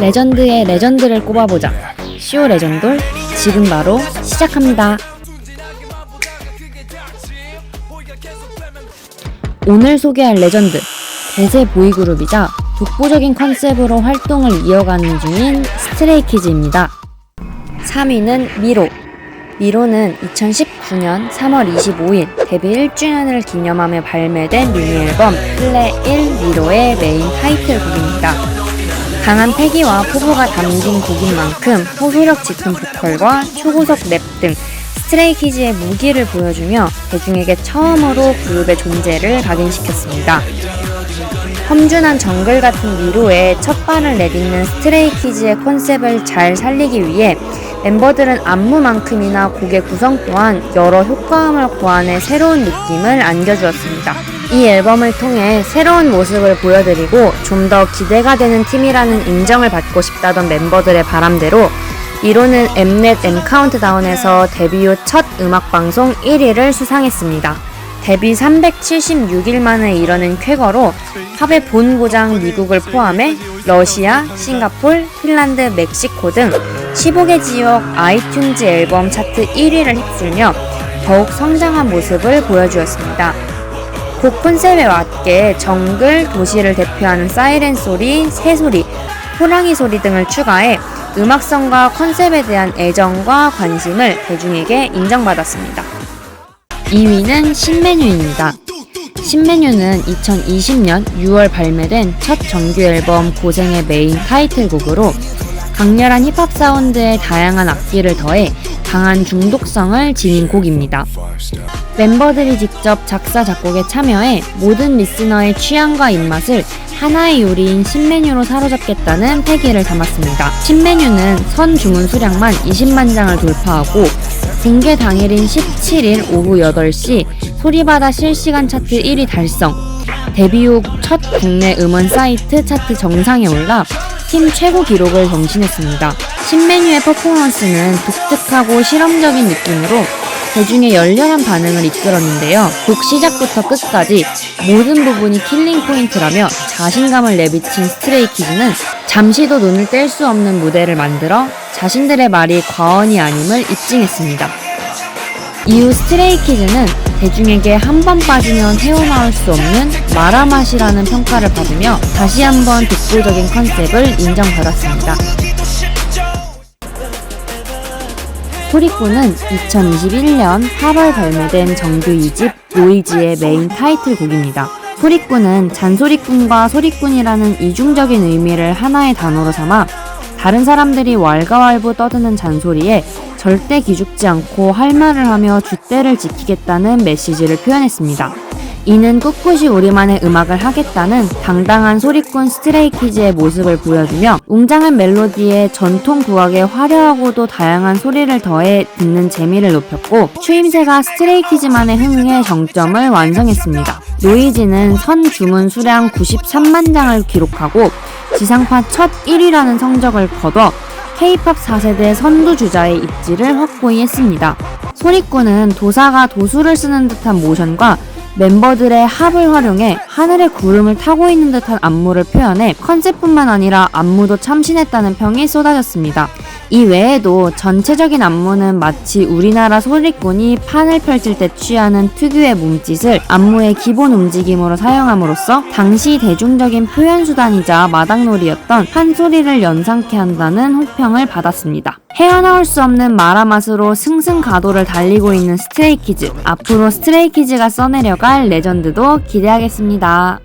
레전드의 레전드를 꼽아보자. 쇼 레전돌 지금 바로 시작합니다. 오늘 소개할 레전드 대세 보이그룹이자 독보적인 컨셉으로 활동을 이어가는 중인 스트레이키즈입니다. 3위는 미로. 미로는 2019년 3월 25일 데뷔 1주년을 기념하며 발매된 미니 앨범 플레 1 미로의 메인 타이틀곡입니다. 강한 패기와 포부가 담긴 곡인 만큼 호소력 짙은 보컬과 초고속 랩 등 스트레이키즈의 무기를 보여주며 대중에게 처음으로 그룹의 존재를 각인시켰습니다. 험준한 정글 같은 미로에 첫 발을 내딛는 스트레이키즈의 컨셉을 잘 살리기 위해 멤버들은 안무만큼이나 곡의 구성 또한 여러 효과음을 고안해 새로운 느낌을 안겨주었습니다. 이 앨범을 통해 새로운 모습을 보여드리고 좀 더 기대가 되는 팀이라는 인정을 받고 싶다던 member들의 바람대로 미로는 엠넷 M 카운트다운에서 데뷔 후 첫 음악방송 1위를 수상했습니다. 데뷔 376일 만에 이뤄낸 쾌거로 팝의 본 고장 미국을 포함해 러시아, 싱가폴, 핀란드, 멕시코 등 15개 지역 아이튠즈 앨범 차트 1위를 휩쓸며 더욱 성장한 모습을 보여주었습니다. 곡 컨셉에 맞게 정글, 도시를 대표하는 사이렌 소리, 새소리, 호랑이 소리 등을 추가해 음악성과 컨셉에 대한 애정과 관심을 대중에게 인정받았습니다. 2위는 신메뉴입니다. 신메뉴는 2020년 6월 발매된 첫 정규 앨범 고생의 메인 타이틀곡으로 강렬한 힙합 사운드에 다양한 악기를 더해 강한 중독성을 지닌 곡입니다. 멤버들이 직접 작사, 작곡에 참여해 모든 리스너의 취향과 입맛을 하나의 요리인 신메뉴로 사로잡겠다는 패기를 담았습니다. 신메뉴는 선 주문 수량만 20만 장을 돌파하고 공개 당일인 17일 오후 8시 소리바다 실시간 차트 1위 달성, 데뷔 후 첫 국내 음원 사이트 차트 정상에 올라 팀 최고 기록을 경신했습니다. 신메뉴의 퍼포먼스는 독특하고 실험적인 느낌으로 대중의 열렬한 반응을 이끌었는데요. 곡 시작부터 끝까지 모든 부분이 킬링 포인트라며 자신감을 내비친 스트레이키즈는 잠시도 눈을 뗄 수 없는 무대를 만들어 자신들의 말이 과언이 아님을 입증했습니다. 이후 스트레이키즈는 대중에게 한 번 빠지면 헤어나올 수 없는 마라맛이라는 평가를 받으며 다시 한번 독보적인 컨셉을 인정받았습니다. 소리꾼은 2021년 8월 발매된 정규 2집 노이즈의 메인 타이틀곡입니다. 소리꾼은 잔소리꾼과 소리꾼이라는 이중적인 의미를 하나의 단어로 삼아 다른 사람들이 왈가왈부 떠드는 잔소리에 절대 기죽지 않고 할 말을 하며 줏대를 지키겠다는 메시지를 표현했습니다. 이는 꿋꿋이 우리만의 음악을 하겠다는 당당한 소리꾼 스트레이키즈의 모습을 보여주며 웅장한 멜로디에 전통 국악의 화려하고도 다양한 소리를 더해 듣는 재미를 높였고 추임새가 스트레이키즈만의 흥에 정점을 완성했습니다. 노이즈는 선 주문 수량 93만 장을 기록하고 지상파 첫 1위라는 성적을 거둬 K-팝 4세대 선두주자의 입지를 확고히 했습니다. 소리꾼은 도사가 도수를 쓰는 듯한 모션과 멤버들의 합을 활용해 하늘의 구름을 타고 있는 듯한 안무를 표현해 컨셉뿐만 아니라 안무도 참신했다는 평이 쏟아졌습니다. 이 외에도 전체적인 안무는 마치 우리나라 소리꾼이 판을 펼칠 때 취하는 특유의 몸짓을 안무의 기본 움직임으로 사용함으로써 당시 대중적인 표현 수단이자 마당놀이였던 판소리를 연상케 한다는 호평을 받았습니다. 헤어나올 수 없는 마라맛으로 승승가도를 달리고 있는 스트레이키즈. 앞으로 스트레이키즈가 써내려갈 레전드도 기대하겠습니다.